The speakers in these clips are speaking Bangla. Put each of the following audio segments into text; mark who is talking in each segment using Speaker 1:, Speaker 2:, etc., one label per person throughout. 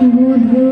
Speaker 1: বুধু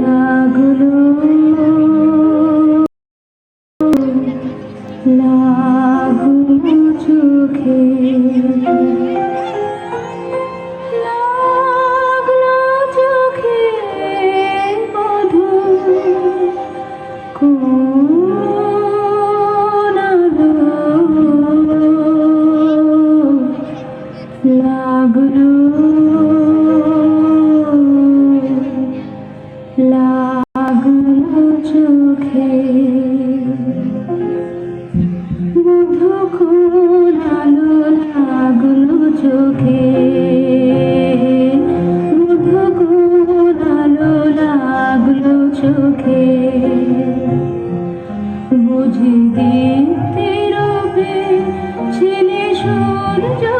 Speaker 1: লাগল। লাগল চোখে। লাগল লাগল চোখে। মধু কোন আলো লাগল চোখে। মধু কোন আলো চোখে। বুঝি রবে ছেলে সূর্য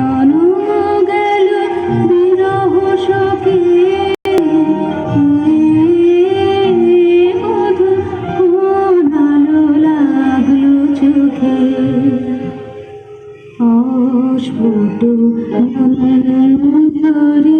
Speaker 1: অস্ফুট মঞ্জরি